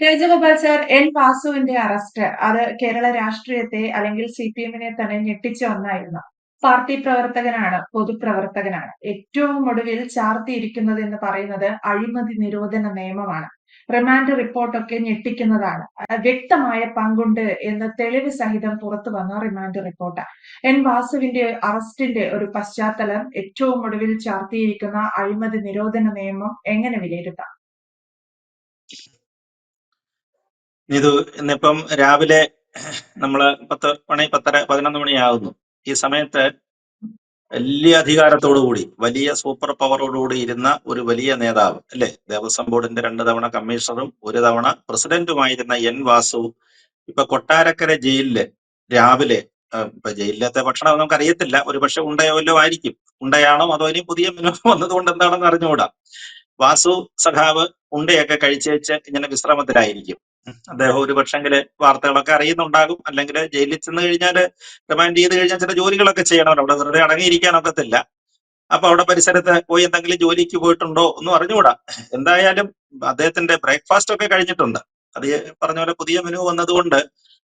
Rajagopal sir N വാസുവിന്റെ arrest. അത് കേരള രാഷ്ട്രീയത്തെ അല്ലെങ്കിൽ സി പി എമ്മിനെ തന്നെ ഞെട്ടിച്ച ഒന്നായിരുന്നു. പാർട്ടി പ്രവർത്തകനാണ് പൊതുപ്രവർത്തകനാണ്. ഏറ്റവും ഒടുവിൽ ചാർത്തിയിരിക്കുന്നത് എന്ന് പറയുന്നത് അഴിമതി നിരോധന നിയമമാണ്. റിമാൻഡ് റിപ്പോർട്ടൊക്കെ ഞെട്ടിക്കുന്നതാണ്. വ്യക്തമായ പങ്കുണ്ട് എന്ന തെളിവ് സഹിതം പുറത്തു വന്ന റിമാൻഡ് റിപ്പോർട്ട്. എൻ വാസുവിന്റെ അറസ്റ്റിന്റെ ഒരു പശ്ചാത്തലം ഏറ്റവും ഒടുവിൽ ചാർത്തിയിരിക്കുന്ന അഴിമതി നിരോധന നിയമം എങ്ങനെ വിലയിരുത്താം? ഇത് ഇന്നിപ്പം രാവിലെ നമ്മൾ പത്ത് മണി പത്തര പതിനൊന്ന് മണിയാകുന്നു ഈ സമയത്ത് വലിയ അധികാരത്തോടുകൂടി വലിയ സൂപ്പർ പവറോടുകൂടി ഇരുന്ന ഒരു വലിയ നേതാവ് അല്ലെ? ദേവസ്വം ബോർഡിന്റെ രണ്ട് തവണ കമ്മീഷണറും ഒരു തവണ പ്രസിഡന്റുമായിരുന്ന എൻ വാസു ഇപ്പൊ കൊട്ടാരക്കര ജയിലിൽ രാവിലെ ഇപ്പൊ ജയിലിലത്തെ ഭക്ഷണം നമുക്ക് അറിയത്തില്ല ഒരു പക്ഷെ ഉണ്ടയോല്ലോ ആയിരിക്കും. ഉണ്ടയാണോ അതോ ഇനി പുതിയ മെനു വന്നതുകൊണ്ട് എന്താണെന്ന് അറിഞ്ഞുകൂടാ? വാസു സഖാവ് ഉണ്ടയൊക്കെ കഴിച്ചേച്ച് ഇങ്ങനെ വിശ്രമത്തിലായിരിക്കും. അദ്ദേഹം ഒരു പക്ഷെങ്കിൽ വാർത്തകളൊക്കെ അറിയുന്നുണ്ടാകും. അല്ലെങ്കിൽ ജയിലിൽ ചെന്ന് കഴിഞ്ഞാൽ റിമാൻഡ് ചെയ്ത് കഴിഞ്ഞാൽ ചില ജോലികളൊക്കെ ചെയ്യണമല്ലോ അവിടെ വെറുതെ അടങ്ങിയിരിക്കാനൊക്കത്തില്ല അപ്പൊ അവിടെ പരിസരത്ത് പോയി എന്തെങ്കിലും ജോലിക്ക് പോയിട്ടുണ്ടോ ഒന്നും അറിഞ്ഞുകൂടാ. എന്തായാലും അദ്ദേഹത്തിന്റെ ബ്രേക്ക്ഫാസ്റ്റ് ഒക്കെ കഴിഞ്ഞിട്ടുണ്ട്. അത് പറഞ്ഞ പോലെ പുതിയ മെനു വന്നതുകൊണ്ട്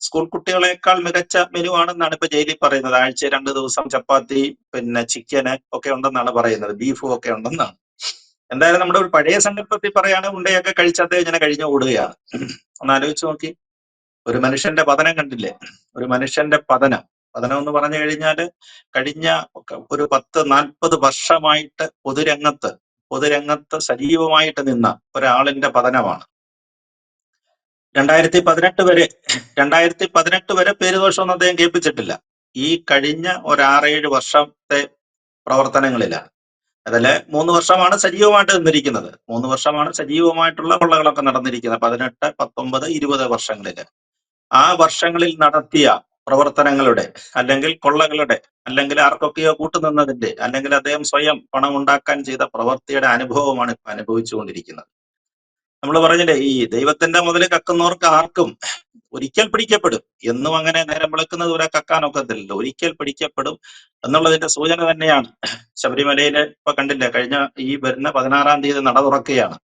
സ്കൂൾ കുട്ടികളെക്കാൾ മികച്ച മെനു ആണെന്നാണ് ഇപ്പൊ ജയിലിൽ പറയുന്നത്. ആഴ്ച രണ്ട് ദിവസം ചപ്പാത്തി പിന്നെ ചിക്കന് ഒക്കെ ഉണ്ടെന്നാണ് പറയുന്നത്. ബീഫും ഒക്കെ ഉണ്ടെന്നാണ്. എന്തായാലും നമ്മുടെ ഒരു പഴയ സങ്കല്പത്തിൽ പറയാണ് ഉണ്ടയൊക്കെ കഴിച്ച് അദ്ദേഹം ഇങ്ങനെ കഴിഞ്ഞു ഓടുകയാണ്. ഒന്ന് ആലോചിച്ച് നോക്കി. ഒരു മനുഷ്യന്റെ പതനം കണ്ടില്ലേ? ഒരു മനുഷ്യന്റെ പതനം. പതനം എന്ന് പറഞ്ഞു കഴിഞ്ഞാൽ കഴിഞ്ഞ ഒരു പത്ത് നാൽപ്പത് വർഷമായിട്ട് പൊതുരംഗത്ത് പൊതുരംഗത്ത് സജീവമായിട്ട് നിന്ന ഒരാളിന്റെ പതനമാണ്. രണ്ടായിരത്തി പതിനെട്ട് വരെ രണ്ടായിരത്തി പതിനെട്ട് വരെ പേരുദോഷമൊന്നും അദ്ദേഹം കേൾപ്പിച്ചിട്ടില്ല. ഈ കഴിഞ്ഞ ഒരാറേഴ് വർഷത്തെ പ്രവർത്തനങ്ങളിലാണ്. അതിൽ മൂന്ന് വർഷമാണ് സജീവമായിട്ട് നിന്നിരിക്കുന്നത്. മൂന്ന് വർഷമാണ് സജീവമായിട്ടുള്ള കൊള്ളകളൊക്കെ നടന്നിരിക്കുന്നത്. പതിനെട്ട് പത്തൊമ്പത് ഇരുപത് വർഷങ്ങളിൽ. ആ വർഷങ്ങളിൽ നടത്തിയ പ്രവർത്തനങ്ങളുടെ അല്ലെങ്കിൽ കൊള്ളകളുടെ അല്ലെങ്കിൽ ആർക്കൊക്കെയോ കൂട്ടുനിന്നതിന്റെ അല്ലെങ്കിൽ അദ്ദേഹം സ്വയം പണം ഉണ്ടാക്കാൻ ചെയ്ത പ്രവൃത്തിയുടെ അനുഭവമാണ് ഇപ്പൊ അനുഭവിച്ചുകൊണ്ടിരിക്കുന്നത്. നമ്മൾ പറഞ്ഞില്ലേ ഈ ദൈവത്തിന്റെ മുതൽ കക്കുന്നവർക്ക് ആർക്കും ഒരിക്കൽ പിടിക്കപ്പെടും. എന്നും അങ്ങനെ നേരം വിളക്കുന്നത് വരെ കക്കാനൊക്കത്തില്ലല്ലോ ഒരിക്കൽ പിടിക്കപ്പെടും. എന്നുള്ളതിന്റെ സൂചന തന്നെയാണ്. ശബരിമലയിൽ ഇപ്പൊ കണ്ടില്ല കഴിഞ്ഞ ഈ വരുന്ന പതിനാറാം തീയതി നട തുറക്കുകയാണ്.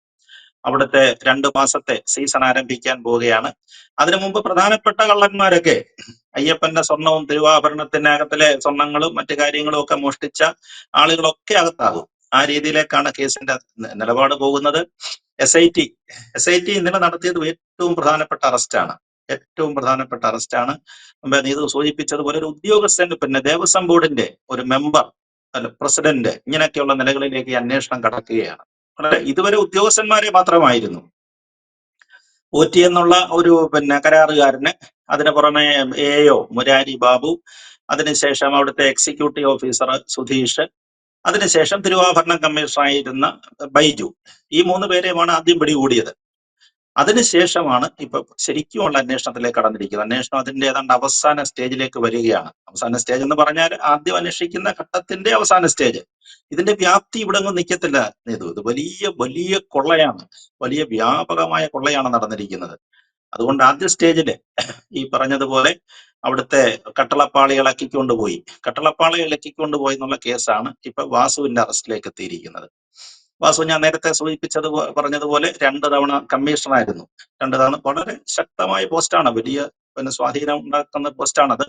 അവിടുത്തെ രണ്ടു മാസത്തെ സീസൺ ആരംഭിക്കാൻ പോവുകയാണ്. അതിനു മുമ്പ് പ്രധാനപ്പെട്ട കള്ളന്മാരൊക്കെ അയ്യപ്പന്റെ സ്വർണവും തിരുവാഭരണത്തിനകത്തിലെ സ്വർണങ്ങളും മറ്റു കാര്യങ്ങളും ഒക്കെ മോഷ്ടിച്ച ആളുകളൊക്കെ അകത്താകും. ആ രീതിയിലേക്കാണ് കേസിന്റെ നിലപാട് പോകുന്നത്. S I T S I T ഇന്നലെ നടത്തിയത് ഏറ്റവും പ്രധാനപ്പെട്ട അറസ്റ്റാണ് ഏറ്റവും പ്രധാനപ്പെട്ട അറസ്റ്റാണ് നീതു സൂചിപ്പിച്ചതുപോലെ ഒരു ഉദ്യോഗസ്ഥൻ പിന്നെ ദേവസ്വം ബോർഡിന്റെ ഒരു മെമ്പർ അല്ല പ്രസിഡന്റ് ഇങ്ങനെയൊക്കെയുള്ള നിലകളിലേക്ക് അന്വേഷണം കടക്കുകയാണ്. ഇതുവരെ ഉദ്യോഗസ്ഥന്മാരെ മാത്രമായിരുന്നു. ടി എന്നുള്ള ഒരു പിന്നെ കരാറുകാരന് അതിന് പുറമെ എ ഒ മുരാരി ബാബു അതിനുശേഷം അവിടുത്തെ എക്സിക്യൂട്ടീവ് ഓഫീസർ സുധീഷ് അതിനുശേഷം തിരുവാഭരണം കമ്മീഷണറായിരുന്ന ബൈജു. ഈ മൂന്ന് പേരെയുമാണ് ആദ്യം പിടികൂടിയത്. അതിനുശേഷമാണ് ഇപ്പൊ ശരിക്കുമുള്ള അന്വേഷണത്തിലേക്ക് കടന്നിരിക്കുന്നത്. അന്വേഷണം അതിന്റെ ഏതാണ്ട് അവസാന സ്റ്റേജിലേക്ക് വരികയാണ്. അവസാന സ്റ്റേജ് എന്ന് പറഞ്ഞാൽ ആദ്യം അന്വേഷിക്കുന്ന ഘട്ടത്തിന്റെ അവസാന സ്റ്റേജ്. ഇതിന്റെ വ്യാപ്തി ഇവിടെ ഒന്നും നിൽക്കത്തില്ല ഇത് വലിയ വലിയ കൊള്ളയാണ്. വലിയ വ്യാപകമായ കൊള്ളയാണ് നടന്നിരിക്കുന്നത്. അതുകൊണ്ട് ആദ്യ സ്റ്റേജിൽ ഈ പറഞ്ഞതുപോലെ അവിടുത്തെ കട്ടളപ്പാളി ഇളക്കിക്കൊണ്ടുപോയി കട്ടളപ്പാളി ഇളക്കിക്കൊണ്ടുപോയി എന്നുള്ള കേസാണ് ഇപ്പൊ വാസുവിന്റെ അറസ്റ്റിലേക്ക് എത്തിയിരിക്കുന്നത്. വാസു ഞാൻ നേരത്തെ സൂചിപ്പിച്ചത് പറഞ്ഞതുപോലെ രണ്ട് തവണ കമ്മീഷണറായിരുന്നു രണ്ട് തവണ വളരെ ശക്തമായ പോസ്റ്റാണ് വലിയ പിന്നെ സ്വാധീനം ഉണ്ടാക്കുന്ന പോസ്റ്റാണത്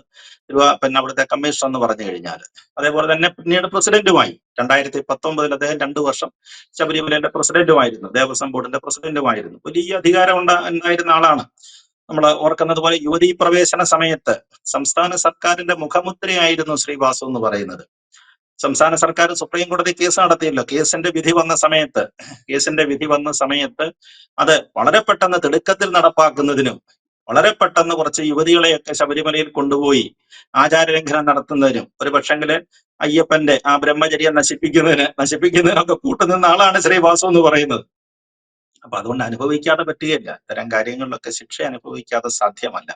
പിന്നെ അവിടുത്തെ കമ്മീഷണർ എന്ന് പറഞ്ഞു കഴിഞ്ഞാൽ അതേപോലെ തന്നെ പിന്നീട് പ്രസിഡന്റുമായി രണ്ടായിരത്തി പത്തൊമ്പതിൽ അദ്ദേഹം രണ്ടു വർഷം ശബരിമലയുടെ പ്രസിഡന്റുമായിരുന്നു ദേവസ്വം ബോർഡിന്റെ പ്രസിഡന്റുമായിരുന്നു വലിയ അധികാരം ഉണ്ടായിരുന്ന ആളാണ്. നമ്മൾ ഓർക്കുന്നത് പോലെ യുവതീ പ്രവേശന സമയത്ത് സംസ്ഥാന സർക്കാരിന്റെ മുഖമുദ്രയായിരുന്നു ശ്രീവാസു എന്ന് പറയുന്നത്. സംസ്ഥാന സർക്കാർ സുപ്രീം കോടതി കേസ് നടത്തിയല്ലോ. കേസിന്റെ വിധി വന്ന സമയത്ത് കേസിന്റെ വിധി വന്ന സമയത്ത് അത് വളരെ പെട്ടെന്ന് തിടുക്കത്തിൽ നടപ്പാക്കുന്നതിനും വളരെ പെട്ടെന്ന് കുറച്ച് യുവതികളെയൊക്കെ ശബരിമലയിൽ കൊണ്ടുപോയി ആചാരലംഘനം നടത്തുന്നതിനും ഒരു പക്ഷെങ്കിൽ അയ്യപ്പന്റെ ആ ബ്രഹ്മചര്യം നശിപ്പിക്കുന്നതിന് നശിപ്പിക്കുന്നതിനൊക്കെ കൂട്ടുനിന്ന ആളാണ് ശ്രീവാസു എന്ന് പറയുന്നത്. അപ്പൊ അതുകൊണ്ട് അനുഭവിക്കാതെ പറ്റുകയില്ല. ഇത്തരം കാര്യങ്ങളിലൊക്കെ ശിക്ഷ അനുഭവിക്കാതെ സാധ്യമല്ല.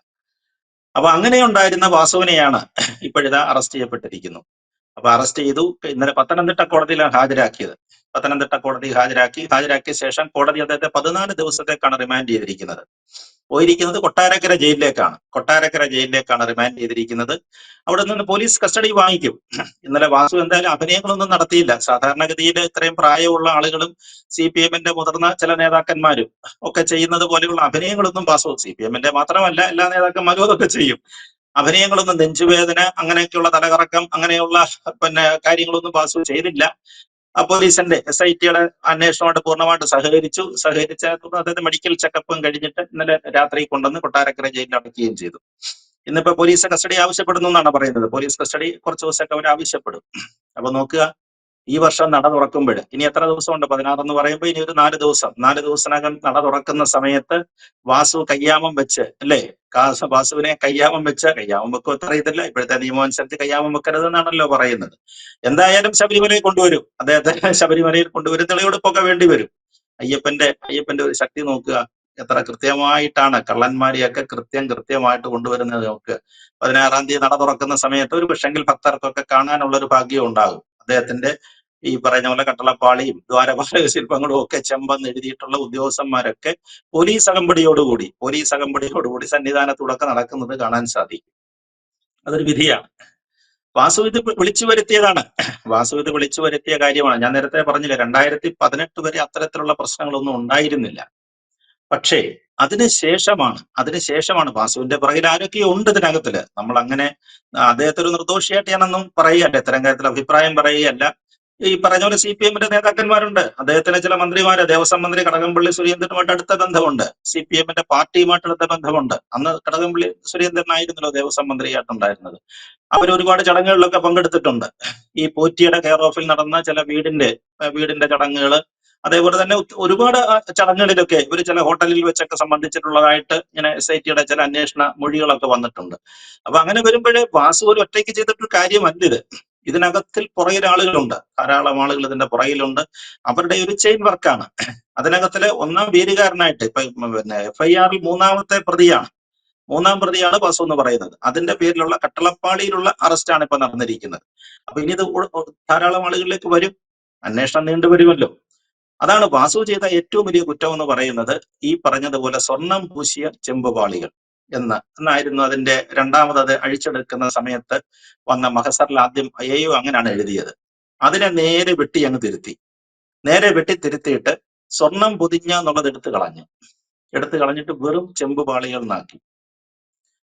അപ്പൊ അങ്ങനെ ഉണ്ടായിരുന്ന വാസുവിനെയാണ് ഇപ്പോഴിതാ അറസ്റ്റ് ചെയ്യപ്പെട്ടിരിക്കുന്നു. അപ്പൊ അറസ്റ്റ് ചെയ്തു. ഇന്നലെ പത്തനംതിട്ട കോടതിയിലാണ് ഹാജരാക്കിയത്. പത്തനംതിട്ട കോടതി ഹാജരാക്കി. ഹാജരാക്കിയ ശേഷം കോടതി അദ്ദേഹത്തെ പതിനാല് ദിവസത്തേക്കാണ് റിമാൻഡ് ചെയ്തിരിക്കുന്നത്. പോയിരിക്കുന്നത് കൊട്ടാരക്കര ജയിലിലേക്കാണ്. കൊട്ടാരക്കര ജയിലിലേക്കാണ് റിമാൻഡ് ചെയ്തിരിക്കുന്നത്. അവിടെ നിന്ന് പോലീസ് കസ്റ്റഡി വാങ്ങിക്കും. ഇന്നലെ വാസു എന്തായാലും അഭിനയങ്ങളൊന്നും നടത്തിയില്ല. സാധാരണഗതിയിൽ ഇത്രയും പ്രായമുള്ള ആളുകളും സി പി എമ്മിന്റെ മുതിർന്ന ചില നേതാക്കന്മാരും ഒക്കെ ചെയ്യുന്നത് പോലെയുള്ള അഭിനയങ്ങളൊന്നും വാസു സി പി എമ്മിന്റെ മാത്രമല്ല എല്ലാ നേതാക്കന്മാരും അതൊക്കെ ചെയ്യും. അഭിനയങ്ങളൊന്നും നെഞ്ചുവേദന അങ്ങനെയൊക്കെയുള്ള തലകറക്കം അങ്ങനെയുള്ള പിന്നെ കാര്യങ്ങളൊന്നും വാസു ചെയ്തില്ല. പോലീസിന്റെ എസ് ഐ ടിയുടെ അന്വേഷണമായിട്ട് പൂർണമായിട്ട് സഹകരിച്ചു. സഹകരിച്ച അദ്ദേഹത്തെ മെഡിക്കൽ ചെക്കപ്പും കഴിഞ്ഞിട്ട് ഇന്നലെ രാത്രി കൊണ്ടുവന്ന് കൊട്ടാരക്കര ജയിലിൽ അടയ്ക്കുകയും ചെയ്തു. ഇന്നിപ്പോ പോലീസ് കസ്റ്റഡി ആവശ്യപ്പെടുന്നു എന്നാണ് പറയുന്നത്. പോലീസ് കസ്റ്റഡി കുറച്ച് ദിവസമൊക്കെ അവർ ആവശ്യപ്പെടും. അപ്പൊ നോക്കുക ഈ വർഷം നട തുറക്കുമ്പോൾ. ഇനി എത്ര ദിവസമുണ്ട്? പതിനാറെന്ന് പറയുമ്പോൾ ഇനി ഒരു നാല് ദിവസം. നാല് ദിവസത്തിനകം നട തുറക്കുന്ന സമയത്ത് വാസു കയ്യാമം വെച്ച് അല്ലേ? കാസ വാസുവിനെ കയ്യാമം വെച്ച് കയ്യാമം വെക്കും അറിയത്തില്ല ഇപ്പോഴത്തെ നിയമം അനുസരിച്ച് കയ്യാമം വെക്കരുതെന്നാണല്ലോ പറയുന്നത്. എന്തായാലും ശബരിമലയിൽ കൊണ്ടുവരും. അദ്ദേഹത്തെ ശബരിമലയിൽ കൊണ്ടുവരും. തെളിവെടുപ്പൊക്കെ വേണ്ടി വരും. അയ്യപ്പന്റെ അയ്യപ്പന്റെ ഒരു ശക്തി നോക്കുക. എത്ര കൃത്യമായിട്ടാണ് കള്ളന്മാരെയൊക്കെ കൃത്യം കൃത്യമായിട്ട് കൊണ്ടുവരുന്നത് നോക്കുക പതിനാറാം തീയതി നട തുറക്കുന്ന സമയത്ത് ഒരു പക്ഷെങ്കിൽ ഭക്തർക്കൊക്കെ കാണാനുള്ള ഒരു ഭാഗ്യം ഉണ്ടാകും. അദ്ദേഹത്തിന്റെ ഈ പറയുന്ന പോലെ കട്ടളപ്പാളിയും ദ്വാരപാലക ശില്പങ്ങളും ഒക്കെ ചെമ്പെന്ന് എഴുതിയിട്ടുള്ള ഉദ്യോഗസ്ഥന്മാരൊക്കെ പോലീസ് അകമ്പടിയോടുകൂടി പോലീസ് അകമ്പടിയോടുകൂടി സന്നിധാനത്തൂടൊക്കെ നടക്കുന്നത് കാണാൻ സാധിക്കും. അതൊരു വിധിയാണ്. വാസു ഇത് വിളിച്ചു വരുത്തിയതാണ്. വാസു ഇത് വിളിച്ചു വരുത്തിയ കാര്യമാണ്. ഞാൻ നേരത്തെ പറഞ്ഞില്ല രണ്ടായിരത്തി പതിനെട്ട് വരെ അത്തരത്തിലുള്ള പ്രശ്നങ്ങളൊന്നും ഉണ്ടായിരുന്നില്ല. പക്ഷേ അതിനുശേഷമാണ് അതിനുശേഷമാണ് വാസുവിന്റെ പുറകിൽ ആരൊക്കെയോ ഉണ്ട് ഇതിനകത്തിൽ. നമ്മൾ അങ്ങനെ അദ്ദേഹത്തെ ഒരു നിർദോഷിയായിട്ട് ഞാനൊന്നും പറയുകയല്ല ഇത്തരം കാര്യത്തിൽ അഭിപ്രായം പറയുകയല്ല. ഈ പറഞ്ഞ പോലെ സി പി എമ്മിന്റെ നേതാക്കന്മാരുണ്ട്. അദ്ദേഹത്തിന് ചില മന്ത്രിമാര് ദേവസ്വം മന്ത്രി കടകംപള്ളി സുരേന്ദ്രനുമായിട്ട് അടുത്ത ബന്ധമുണ്ട്. സി പി എമ്മിന്റെ പാർട്ടിയുമായിട്ട് അടുത്ത ബന്ധമുണ്ട്. അന്ന് കടകംപള്ളി സുരേന്ദ്രനായിരുന്നല്ലോ ദേവസ്വം മന്ത്രിയായിട്ടുണ്ടായിരുന്നത്. അവർ ഒരുപാട് ചടങ്ങുകളിലൊക്കെ പങ്കെടുത്തിട്ടുണ്ട്. ഈ പോറ്റിയുടെ കെയർ ഓഫിൽ നടന്ന ചില വീടിന്റെ വീടിന്റെ ചടങ്ങുകൾ അതേപോലെ തന്നെ ഒരുപാട് ചടങ്ങുകളിലൊക്കെ ഇവർ ചില ഹോട്ടലിൽ വെച്ചൊക്കെ സംബന്ധിച്ചിട്ടുള്ളതായിട്ട് ഇങ്ങനെ എസ് ഐ ടിയുടെ ചില അന്വേഷണ മൊഴികളൊക്കെ വന്നിട്ടുണ്ട്. അപ്പൊ അങ്ങനെ വരുമ്പോഴേ വാസു ഒരു ഒറ്റയ്ക്ക് ചെയ്തിട്ടൊരു കാര്യമല്ല ഇത്. ഇതിനകത്തിൽ പുറകിൽ ആളുകളുണ്ട് ധാരാളം ആളുകൾ ഇതിന്റെ പുറകിലുണ്ട്. അവരുടെ ഒരു ചെയിൻ വർക്കാണ്. അതിനകത്തിലെ ഒന്നാം പേരുകാരനായിട്ട് ഇപ്പൊ പിന്നെ എഫ് ഐ ആറിൽ മൂന്നാമത്തെ പ്രതിയാണ്. മൂന്നാം പ്രതിയാണ് വാസു എന്ന് പറയുന്നത്. അതിന്റെ പേരിലുള്ള കട്ടളപ്പാളിയിലുള്ള അറസ്റ്റാണ് ഇപ്പൊ നടന്നിരിക്കുന്നത്. അപ്പൊ ഇനി ഇത് ധാരാളം ആളുകളിലേക്ക് വരും. അന്വേഷണം നീണ്ടുവരുമല്ലോ. അതാണ് വാസു ചെയ്ത ഏറ്റവും വലിയ കുറ്റം എന്ന് പറയുന്നത് ഈ പറഞ്ഞതുപോലെ സ്വർണം പൂശിയ ചെമ്പുപാളികൾ എന്ന്. എന്നായിരുന്നു അതിന്റെ രണ്ടാമത് അത് അഴിച്ചെടുക്കുന്ന സമയത്ത് വന്ന മഹസറിൽ ആദ്യം അയ്യോ അങ്ങനെയാണ് എഴുതിയത്. അതിനെ നേരെ വെട്ടി അങ്ങ് തിരുത്തി. നേരെ വെട്ടി തിരുത്തിയിട്ട് സ്വർണം പൊതിഞ്ഞ എന്നുള്ളത് എടുത്തു കളഞ്ഞു. എടുത്തു കളഞ്ഞിട്ട് വെറും ചെമ്പുപാളികൾ എന്നാക്കി.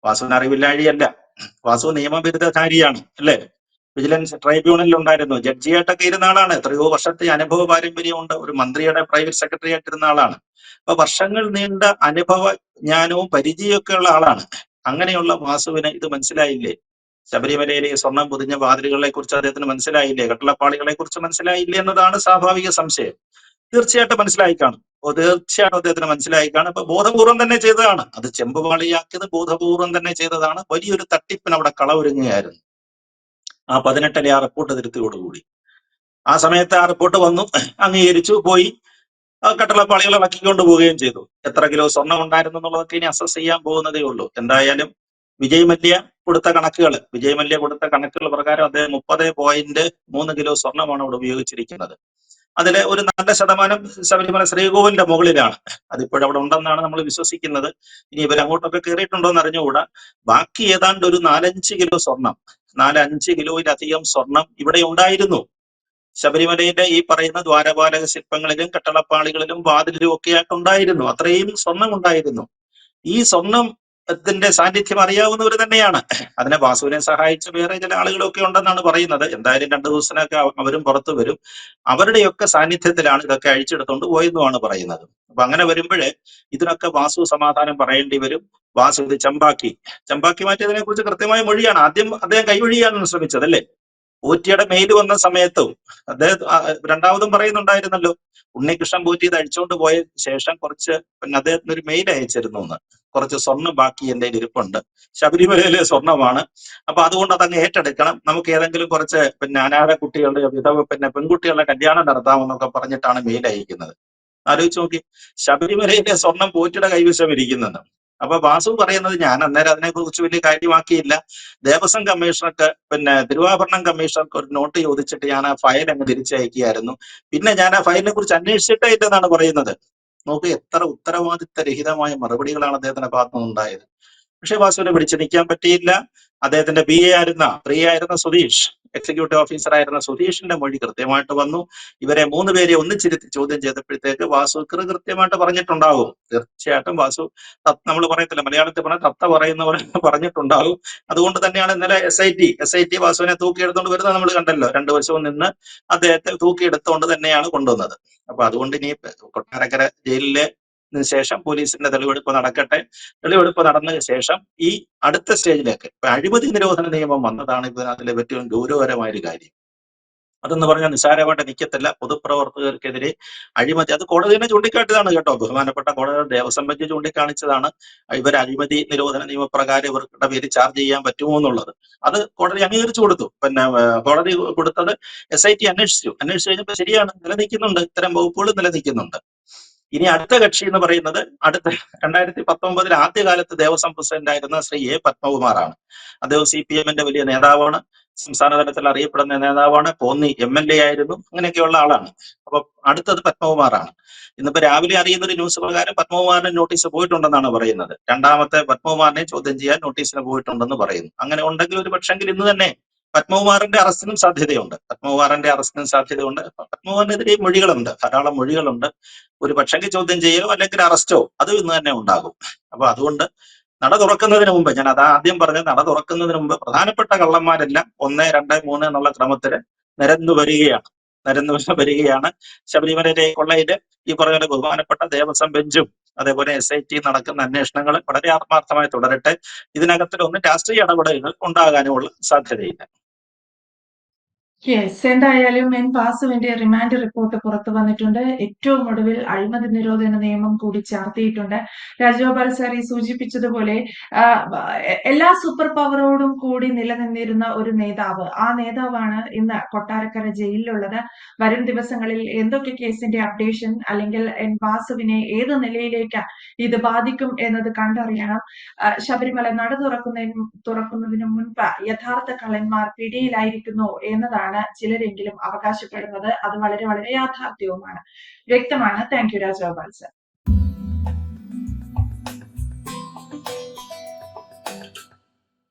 വാസുവിന് അറിവില്ലാഴിയല്ല. വാസു നിയമബിരുദധാരിയാണ് അല്ലേ? വിജിലൻസ് ട്രൈബ്യൂണലിൽ ഉണ്ടായിരുന്നു. ജഡ്ജിയായിട്ടൊക്കെ ഇരുന്ന ആളാണ്. എത്രയോ വർഷത്തെ അനുഭവ പാരമ്പര്യമുണ്ട് ഒരു മന്ത്രിയുടെ പ്രൈവറ്റ് സെക്രട്ടറി ആയിട്ടിരുന്ന ആളാണ്. അപ്പൊ വർഷങ്ങൾ നീണ്ട അനുഭവ ജ്ഞാനവും പരിചയമൊക്കെ ഉള്ള ആളാണ്. അങ്ങനെയുള്ള വാസുവിന് ഇത് മനസ്സിലായില്ലേ? ശബരിമലയിലെ സ്വർണം പൊതിഞ്ഞ വാതിലുകളെ കുറിച്ച് അദ്ദേഹത്തിന് മനസ്സിലായില്ലേ? കട്ടളപ്പാളികളെ കുറിച്ച് മനസ്സിലായില്ലേ എന്നതാണ് സ്വാഭാവിക സംശയം. തീർച്ചയായിട്ടും മനസ്സിലായി കാണും. ഓ തീർച്ചയായിട്ടും അദ്ദേഹത്തിന് മനസ്സിലായി കാണും. അപ്പൊ ബോധപൂർവം തന്നെ ചെയ്തതാണ്. അത് ചെമ്പുപാളിയാക്കിയത് ബോധപൂർവം തന്നെ ചെയ്തതാണ്. വലിയൊരു തട്ടിപ്പിന് അവിടെ കളവൊരുങ്ങുകയായിരുന്നു ആ പതിനെട്ടിലെ ആ റിപ്പോർട്ട് തിരുത്തിയോടുകൂടി. ആ സമയത്ത് ആ റിപ്പോർട്ട് വന്നു അംഗീകരിച്ചു പോയി. കട്ടളപ്പാളികൾ ഇളക്കിക്കൊണ്ട് പോവുകയും ചെയ്തു. എത്ര കിലോ സ്വർണം ഉണ്ടായിരുന്നു എന്നുള്ളതൊക്കെ ഇനി അസസ് ചെയ്യാൻ പോകുന്നതേ ഉള്ളൂ. എന്തായാലും വിജയ് മല്യ കൊടുത്ത കണക്കുകൾ വിജയ് മല്യ കൊടുത്ത കണക്കുകൾ പ്രകാരം അദ്ദേഹം മുപ്പത് പോയിന്റ് മൂന്ന് കിലോ സ്വർണമാണ് അവിടെ ഉപയോഗിച്ചിരിക്കുന്നത്. അതിലെ ഒരു നല്ല ശതമാനം ശബരിമല ശ്രീകോവിലിന്റെ മുകളിലാണ്. അതിപ്പോഴും അവിടെ ഉണ്ടെന്നാണ് നമ്മൾ വിശ്വസിക്കുന്നത്. ഇനി ഇവരങ്ങോട്ടൊക്കെ കയറിയിട്ടുണ്ടോ എന്ന് അറിഞ്ഞുകൂടാ. ബാക്കി ഏതാണ്ട് ഒരു നാലഞ്ച് കിലോ സ്വർണം നാലഞ്ച് കിലോയിലധികം സ്വർണം ഇവിടെ ഉണ്ടായിരുന്നു. ശബരിമലയിലെ ഈ പറയുന്ന ദ്വാരപാലക ശില്പങ്ങളിലും കട്ടളപ്പാളികളിലും വാതിലിലും ഒക്കെ ആയിട്ട് ഉണ്ടായിരുന്നു. അത്രയും സ്വർണം ഉണ്ടായിരുന്നു. ഈ സ്വർണം ത്തിന്റെ സാന്നിധ്യം അറിയാവുന്നവർ തന്നെയാണ്. അതിനെ വാസുവിനെ സഹായിച്ച വേറെ ചില ആളുകളൊക്കെ ഉണ്ടെന്നാണ് പറയുന്നത്. എന്തായാലും രണ്ടു ദിവസത്തിനൊക്കെ അവരും പുറത്തു വരും. അവരുടെയൊക്കെ സാന്നിധ്യത്തിലാണ് ഇതൊക്കെ അഴിച്ചെടുത്തുകൊണ്ട് പോയെന്നുമാണ് പറയുന്നത്. അപ്പൊ അങ്ങനെ വരുമ്പോഴേ ഇതിനൊക്കെ വാസു സമാധാനം പറയേണ്ടി വരും. വാസു ഇത് ചമ്പാക്കി. ചമ്പാക്കി മാറ്റിയതിനെ കുറിച്ച് കൃത്യമായ മൊഴിയാണ്. ആദ്യം അദ്ദേഹം കൈവഴിയാണെന്ന് ശ്രമിച്ചത് അല്ലേ പോറ്റിയുടെ മെയിൽ വന്ന സമയത്തും അദ്ദേഹം രണ്ടാമതും പറയുന്നുണ്ടായിരുന്നല്ലോ. ഉണ്ണികൃഷ്ണൻ പോറ്റി ഇത് അഴിച്ചുകൊണ്ട് പോയ ശേഷം കുറച്ച് പിന്നെ അദ്ദേഹത്തിന് ഒരു മെയിൽ അയച്ചിരുന്നു എന്ന്. കുറച്ച് സ്വർണം ബാക്കി എന്റെ ഇരിപ്പുണ്ട്. ശബരിമലയിലെ സ്വർണമാണ്. അപ്പൊ അതുകൊണ്ട് അതങ്ങ് ഏറ്റെടുക്കണം. നമുക്ക് ഏതെങ്കിലും കുറച്ച് പിന്നെ അനാഥ കുട്ടികളുടെ വിധവ പിന്നെ പെൺകുട്ടികളുടെ കല്യാണം നടത്താമെന്നൊക്കെ പറഞ്ഞിട്ടാണ് മെയിൽ അയക്കുന്നത്. ആലോചിച്ച് നോക്കി. ശബരിമലയിലെ സ്വർണം പോറ്റിയുടെ കൈവശം ഇരിക്കുന്നത് അപ്പൊ വാസു പറയുന്നത് ഞാൻ അന്നേരം അതിനെക്കുറിച്ച് വലിയ കാര്യമാക്കിയില്ല. ദേവസ്വം കമ്മീഷണർക്ക് പിന്നെ തിരുവാഭരണം കമ്മീഷണർക്ക് ഒരു നോട്ട് ചോദിച്ചിട്ട് ഞാൻ ആ ഫയൽ അങ്ങ് തിരിച്ചയക്കുകയായിരുന്നു. പിന്നെ ഞാൻ ആ ഫയലിനെ കുറിച്ച് അന്വേഷിച്ചിട്ടേ ഇല്ലെന്നാണ് പറയുന്നത്. നോക്ക് എത്ര ഉത്തരവാദിത്തരഹിതമായ മറുപടികളാണ് അദ്ദേഹത്തിന്റെ ഭാഗത്തു നിന്നുണ്ടായത്. പക്ഷേ വാസുവിനെ പിടിച്ചു നിൽക്കാൻ പറ്റിയില്ല. അദ്ദേഹത്തിന്റെ ബി എ ആയിരുന്ന പ്രിയ ആയിരുന്ന സുധീഷ്. എക്സിക്യൂട്ടീവ് ഓഫീസർ ആയിരുന്ന സുധീഷിന്റെ മൊഴി കൃത്യമായിട്ട് വന്നു. ഇവരെ മൂന്ന് പേരെ ഒന്നിച്ചിരുത്തി ചോദ്യം ചെയ്തപ്പോഴത്തേക്ക് വാസു കൃത്യമായിട്ട് പറഞ്ഞിട്ടുണ്ടാകും തീർച്ചയായിട്ടും വാസു നമ്മൾ പറയത്തില്ല മലയാളത്തിൽ പറഞ്ഞ തത്ത പോലെ പറഞ്ഞിട്ടുണ്ടാവും. അതുകൊണ്ട് തന്നെയാണ് ഇന്നലെ S I T S I T വാസുവിനെ തൂക്കിയെടുത്തുകൊണ്ട് വരുന്നത് നമ്മൾ കണ്ടല്ലോ. രണ്ടു വർഷവും നിന്ന് അദ്ദേഹത്തെ തൂക്കിയെടുത്തുകൊണ്ട് തന്നെയാണ് കൊണ്ടുവന്നത്. അപ്പൊ അതുകൊണ്ട് ഇനി കൊട്ടാരക്കര ജയിലിലെ ശേഷം പോലീസിന്റെ തെളിവെടുപ്പ് നടക്കട്ടെ. തെളിവെടുപ്പ് നടന്നതിന് ശേഷം ഈ അടുത്ത സ്റ്റേജിലേക്ക് അഴിമതി നിരോധന നിയമം വന്നതാണ് ഇതിനകത്തിലെ ഏറ്റവും ഗൗരവകരമായ ഒരു കാര്യം. അതെന്ന് പറഞ്ഞാൽ നിസ്സാരമായിട്ട് നിൽക്കത്തില്ല പൊതുപ്രവർത്തകർക്കെതിരെ അഴിമതി. അത് കോടതി തന്നെ ചൂണ്ടിക്കാട്ടിയതാണ് കേട്ടോ. ബഹുമാനപ്പെട്ട കോടതി ദേവസ്വം ബെഞ്ച് ചൂണ്ടിക്കാണിച്ചതാണ്. ഇവർ അഴിമതി നിരോധന നിയമപ്രകാരം ഇവർക്കുടെ പേര് ചാർജ് ചെയ്യാൻ പറ്റുമോ എന്നുള്ളത്. അത് കോടതി അംഗീകരിച്ചു കൊടുത്തു. പിന്നെ കോടതി കൊടുത്തത് എസ് ഐ ടി അന്വേഷിച്ചു. അന്വേഷിച്ചു കഴിഞ്ഞപ്പോൾ ശരിയാണ്. നിലനിൽക്കുന്നുണ്ട്. ഇത്തരം വകുപ്പുകൾ നിലനിൽക്കുന്നുണ്ട്. ഇനി അടുത്ത കക്ഷി എന്ന് പറയുന്നത് അടുത്ത രണ്ടായിരത്തി പത്തൊമ്പതിൽ ആദ്യകാലത്ത് ദേവസ്വം പ്രസിഡന്റ് ആയിരുന്ന ശ്രീ എ പത്മകുമാറാണ്. അദ്ദേഹം സി പി എമ്മിന്റെ വലിയ നേതാവാണ് സംസ്ഥാന തലത്തിൽ അറിയപ്പെടുന്ന നേതാവാണ് കോന്നി എം എൽ എ ആയിരുന്നു അങ്ങനെയൊക്കെയുള്ള ആളാണ്. അപ്പൊ അടുത്തത് പത്മകുമാറാണ്. ഇന്നിപ്പോ രാവിലെ അറിയുന്ന ഒരു ന്യൂസ് പ്രകാരം പത്മകുമാറിന് നോട്ടീസ് പോയിട്ടുണ്ടെന്നാണ് പറയുന്നത്. രണ്ടാമത്തെ പത്മകുമാറിനെ ചോദ്യം ചെയ്യാൻ നോട്ടീസിന് പോയിട്ടുണ്ടെന്ന് പറയുന്നു. അങ്ങനെ ഉണ്ടെങ്കിൽ ഒരു പക്ഷെങ്കിൽ ഇന്ന് തന്നെ പത്മകുമാറിന്റെ അറസ്റ്റിനും സാധ്യതയുണ്ട്. പത്മകുമാറിന്റെ അറസ്റ്റിനും സാധ്യതയുണ്ട്. പത്മകുമാറിനെതിരെ മൊഴികളുണ്ട്. ധാരാളം മൊഴികളുണ്ട്. ഒരു പക്ഷെങ്കിൽ ചോദ്യം ചെയ്യോ അല്ലെങ്കിൽ അറസ്റ്റോ അത് ഇന്ന് തന്നെ ഉണ്ടാകും. അപ്പൊ അതുകൊണ്ട് നട തുറക്കുന്നതിന് മുമ്പ് ഞാൻ അത് ആദ്യം പറഞ്ഞ നട തുറക്കുന്നതിന് മുമ്പ് പ്രധാനപ്പെട്ട കള്ളന്മാരെല്ലാം ഒന്ന് രണ്ട് മൂന്ന് എന്നുള്ള ക്രമത്തിൽ നിരന്നു വരികയാണ്. നിരന്നു വരികയാണ്. ശബരിമലയിലെ കൊള്ളയിൽ ഈ പറഞ്ഞ ബഹുമാനപ്പെട്ട ദേവസ്വം ബെഞ്ചും അതേപോലെ എസ് ഐ ടി നടക്കുന്ന അന്വേഷണങ്ങൾ വളരെ ആത്മാർത്ഥമായി തുടരട്ടെ. ഇതിനകത്തിൽ ഇതിനകത്തിലൊന്നും രാഷ്ട്രീയ ഇടപെടലുകൾ ഉണ്ടാകാനുമുള്ള സാധ്യതയില്ല. യെസ് എന്തായാലും എൻ വാസുവിന്റെ റിമാൻഡ് റിപ്പോർട്ട് പുറത്തു വന്നിട്ടുണ്ട്. ഏറ്റവും ഒടുവിൽ അഴിമതി നിരോധന നിയമം കൂടി ചാർത്തിയിട്ടുണ്ട്. രാജഗോപാൽ സാറി സൂചിപ്പിച്ചതുപോലെ എല്ലാ സൂപ്പർ പവറോടും കൂടി നിലനിന്നിരുന്ന ഒരു നേതാവ്. ആ നേതാവാണ് ഇന്ന് കൊട്ടാരക്കര ജയിലിലുള്ളത്. വരും ദിവസങ്ങളിൽ എന്തൊക്കെ കേസിന്റെ അപ്ഡേഷൻ അല്ലെങ്കിൽ എൻ വാസുവിനെ ഏത് നിലയിലേക്ക് ഇത് ബാധിക്കും എന്നത് കണ്ടറിയണം. ശബരിമല നട തുറക്കുന്നതിന് തുറക്കുന്നതിന് മുൻപ് യഥാർത്ഥ കള്ളന്മാർ പിടിയിലായിരിക്കുന്നു എന്നതാണ് ചിലരെങ്കിലും അവകാശപ്പെടുന്നത്. അത് വളരെ വളരെ യാഥാർത്ഥ്യവുമാണ്. വ്യക്തമാണ്. Thank you Rajagopal sir